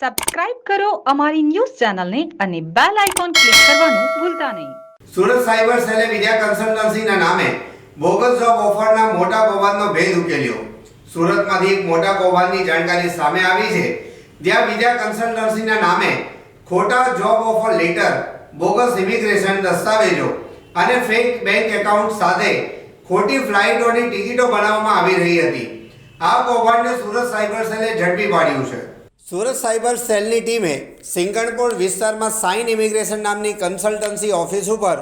Subscribe કરો અમારી news ચેનલને અને બેલ આઇકોન ક્લિક કરવાનું ભૂલતા નહીં. સુરત સાયબર સેલે વિદ્યા કન્સલ્ટન્સીના નામે બોગસ જોબ ઓફરના મોટા કૌભાંડનો ભેદ ઉકેલ્યો. સુરતમાંથી એક મોટા કૌભાંડની જાણકારી સામે આવી છે. જ્યાં વિદ્યા કન્સલ્ટન્સીના નામે ખોટા job offer letter, bogus immigration દસ્તાવેજો અને ફેક બેંક એકાઉન્ટ સાથે ખોટી ફ્લાઇટોની ટિકિટો બનાવવામાં આવી રહી હતી. આ કૌભાંડને સુરત સાયબર સેલે ઝડપી પાડ્યું છે. સુરત સાયબર સેલની ટીમે સિંગણપોર વિસ્તારમાં સાઇન ઇમિગ્રેશન નામની કન્સલ્ટન્સી ઓફિસ ઉપર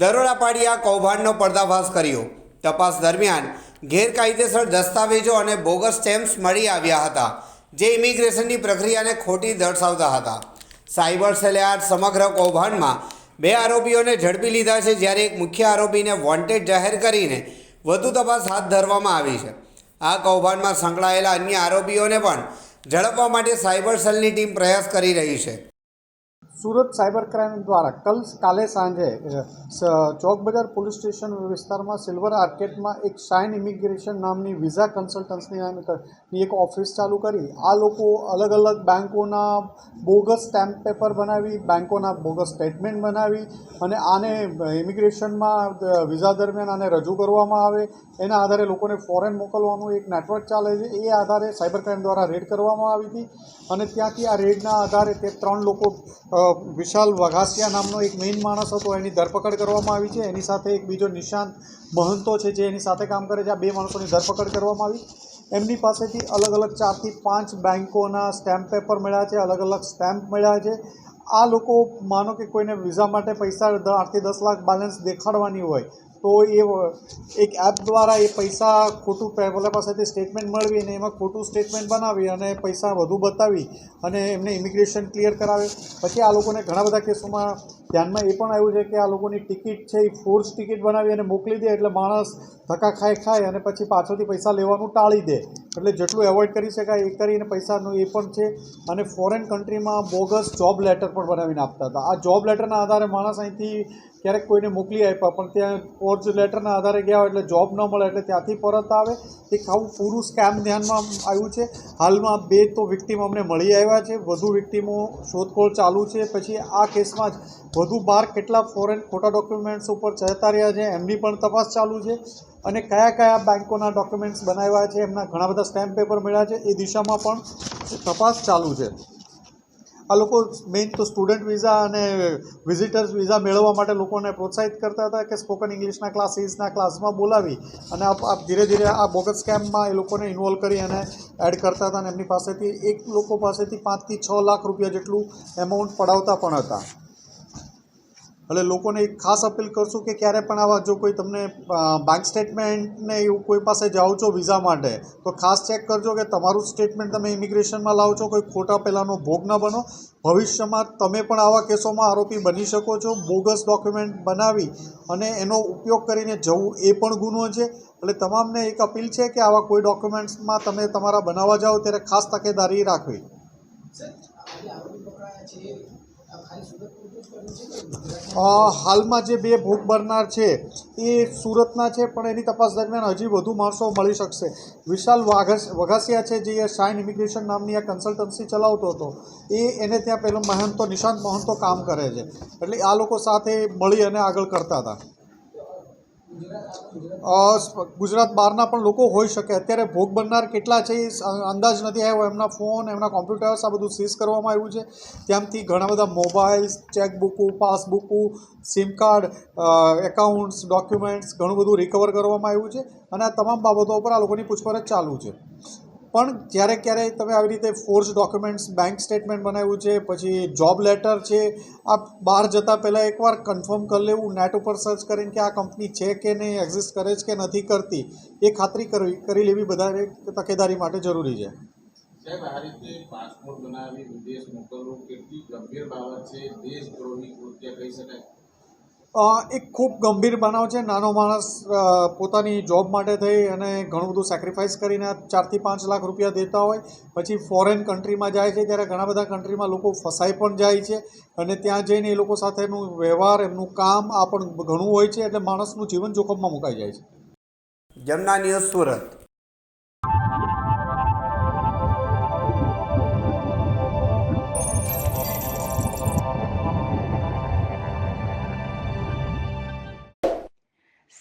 દરોડા પાડી આ કૌભાંડનો પર્દાફાશ કર્યો. તપાસ દરમિયાન ગેરકાયદેસર દસ્તાવેજો અને બોગસ સ્ટેમ્પ્સ મળી આવ્યા હતા, જે ઇમિગ્રેશનની પ્રક્રિયાને ખોટી દર્શાવતા હતા. સાયબર સેલે આ સમગ્ર કૌભાંડમાં બે આરોપીઓને ઝડપી લીધા છે, જ્યારે એક મુખ્ય આરોપીને વોન્ટેડ જાહેર કરીને વધુ તપાસ હાથ ધરવામાં આવી છે. આ કૌભાંડમાં સંકળાયેલા અન્ય આરોપીઓને પણ ઝડપવા માટે સાયબર સેલની ટીમ પ્રયાસ કરી રહી છે. સુરત સાયબર ક્રાઇમ દ્વારા કલ કાલે સાંજે ચોક બજાર પોલીસ સ્ટેશન વિસ્તારમાં સિલ્વર આર્કેટમાં એક શાઇન ઇમિગ્રેશન નામની વિઝા કન્સલ્ટન્સની નામની એક ઓફિસ ચાલુ કરી. આ લોકો અલગ અલગ બેંકોના બોગસ સ્ટેમ્પ પેપર બનાવી, બેંકોના બોગસ સ્ટેટમેન્ટ બનાવી અને આને ઇમિગ્રેશનમાં વિઝા દરમિયાન આને રજૂ કરવામાં આવે. એના આધારે લોકોને ફોરેન મોકલવાનું એક નેટવર્ક ચાલે છે. એ આધારે સાયબર ક્રાઇમ દ્વારા રેડ કરવામાં આવી હતી અને ત્યાંથી આ રેડના આધારે તે ત્રણ લોકો વિશાલ વઘાસિયા નામનો એક મેઇન માણસ હતો. એની ધરપકડ કરવામાં આવી છે. એની સાથે એક બીજો નિશાંત મહંતો છે જે એની સાથે કામ કરે છે. આ બે માણસોની ધરપકડ કરવામાં આવી. એમની પાસેથી અલગ અલગ ચારથી પાંચ બેન્કોના સ્ટેમ્પ પેપર મળ્યા છે. અલગ અલગ સ્ટેમ્પ મળ્યા છે. આ લોકો માનો કે કોઈને વિઝા માટે પૈસા આઠથી દસ લાખ બેલેન્સ દેખાડવાની હોય. તો એ એક એપ દ્વારા એ પૈસા ખોટું પહેલા પાસેથી સ્ટેટમેન્ટ મેળવી અને એમાં ખોટું સ્ટેટમેન્ટ બનાવી અને પૈસા વધુ બતાવી અને એમને ઇમિગ્રેશન ક્લિયર કરાવે. પછી આ લોકોને ઘણા બધા કેસોમાં ધ્યાનમાં એ પણ આવ્યું છે કે આ લોકોની ટિકિટ છે એ ફોર્સ ટિકિટ બનાવી અને મોકલી દે એટલે માણસ ધક્કા ખાય ખાય અને પછી પાછળથી પૈસા લેવાનું ટાળી દે. એટલે જેટલું એવોઇડ કરી શકાય એ કરીને પૈસાનું એ પણ છે. અને ફોરેન કન્ટ્રીમાં બોગસ જોબ લેટર પણ બનાવીને આપતા હતા. આ જોબ લેટરના આધારે માણસ અહીંથી ક્યારેક કોઈને મોકલી આપ્યા, પણ ત્યાં ફોર્જ લેટરના આધારે ગયા હોય એટલે જોબ ન મળે એટલે ત્યાંથી પરત આવે. તે આવું પૂરું સ્કેમ ધ્યાનમાં આવ્યું છે. હાલમાં બે તો વિક્ટીમ અમને મળી આવ્યા છે. વધુ વિક્ટીમો શોધખોળ ચાલુ છે. પછી આ કેસમાં જ વધુ બાર કેટલા ફોરેન ખોટા ડોક્યુમેન્ટ્સ ઉપર જતા રહ્યા છે એમની પણ તપાસ ચાલુ છે. અને કયા કયા બેંકોના ડોક્યુમેન્ટ્સ બનાવ્યા છે, એમના ઘણા બધા સ્ટેમ્પ પેપર મળ્યા છે, એ દિશામાં પણ તપાસ ચાલુ છે. આ લોકો મેઇન તો સ્ટુડન્ટ વિઝા અને વિઝિટર્સ વિઝા મેળવવા માટે લોકોને પ્રોત્સાહિત કરતા હતા કે સ્પોકન ઇંગ્લિશના ક્લાસીસના ક્લાસમાં બોલાવી અને આપ ધીરે ધીરે આ બોગસ સ્કેમમાં એ લોકોને ઇન્વોલ્વ કરી અને એડ કરતા હતા અને એમની પાસેથી એક લોકો પાસેથી પાંચથી છ લાખ રૂપિયા જેટલું એમાઉન્ટ પડાવતા પણ હતા. એટલે લોકોને એક ખાસ અપીલ કરશું કે ક્યારે પણ આવા જો કોઈ તમને બેંક સ્ટેટમેન્ટને એવું કોઈ પાસે જાઓ છો વિઝા માટે, તો ખાસ ચેક કરજો કે તમારું સ્ટેટમેન્ટ તમે ઇમિગ્રેશનમાં લાવો છો, કોઈ ખોટા પહેલાંનો ભોગ ન બનો. ભવિષ્યમાં તમે પણ આવા કેસોમાં આરોપી બની શકો છો, બોગસ ડોક્યુમેન્ટ બનાવી અને એનો ઉપયોગ કરીને જવું એ પણ ગુનો છે. એટલે તમામને એક અપીલ છે કે આવા કોઈ ડોક્યુમેન્ટ્સમાં તમે તમારા બનાવવા જાઓ, ત્યારે ખાસ તકેદારી રાખવી. હાલમાં જે બે ભોગ બનનાર છે, એ સુરતના છે, પણ એની તપાસ દરમિયાન હજી વધુ માણસો મળી શકશે. વિશાલ વાઘસ, વઘાસિયા છે, જે શાઇન ઇમિગ્રેશન નામની આ કન્સલ્ટન્સી ચલાવતો હતો, એ એને ત્યાં પેલો મહંતો, નિશાંત મહંતો કામ કરે છે. એટલે આ લોકો સાથે મળી અને આગળ કરતા હતા. ગુજરાત બહારના પણ લોકો હોઈ શકે. અત્યારે ભોગ બનનાર કેટલા છે એ અંદાજ નથી આવ્યો. એમના ફોન, એમના કોમ્પ્યુટર્સ, આ બધું સીઝ કરવામાં આવ્યું છે. ત્યાંથી ઘણા બધા મોબાઈલ્સ ચેકબુકો, પાસબુકો, સિમ કાર્ડ એકાઉન્ટ્સ, ડોક્યુમેન્ટ્સ, ઘણું બધું રિકવર કરવામાં આવ્યું છે. અને આ તમામ બાબતો ઉપર આ લોકોની પૂછપરછ ચાલુ છે. પણ જ્યારે ક્યારેક તમે આવી રીતે ફોર્સ ડોક્યુમેન્ટ્સ બેંક સ્ટેટમેન્ટ બનાવ્યું છે, પછી જોબ લેટર છે આ બહાર જતાં પહેલાં એકવાર કન્ફર્મ કરી લેવું નેટ ઉપર સર્ચ કરીને કે આ કંપની છે કે નહીં એક્ઝિસ્ટ કરે છે કે નથી કરતી, એ ખાતરી કરવી, કરી લેવી બધાને તકેદારી માટે જરૂરી છે. પાસપોર્ટ બનાવી, વિદેશ મોકલવું કેટલી ગંભીર બાબત છે કૃત્ય કહી શકાય. એક ખૂબ ગંભીર બનાવ છે. નાનો માણસ પોતાની જોબ માટે થઈ અને ઘણું બધું સેક્રિફાઈસ કરીને ચારથી પાંચ લાખ રૂપિયા દેતા હોય. પછી ફોરેન કન્ટ્રીમાં જાય છે ત્યારે ઘણા બધા કન્ટ્રીમાં લોકો ફસાઈ પણ જાય છે અને ત્યાં જઈને એ લોકો સાથેનું વ્યવહાર, એમનું કામ આ પણ ઘણું હોય છે એટલે માણસનું જીવન જોખમમાં મુકાઈ જાય છે. જમના સુરત.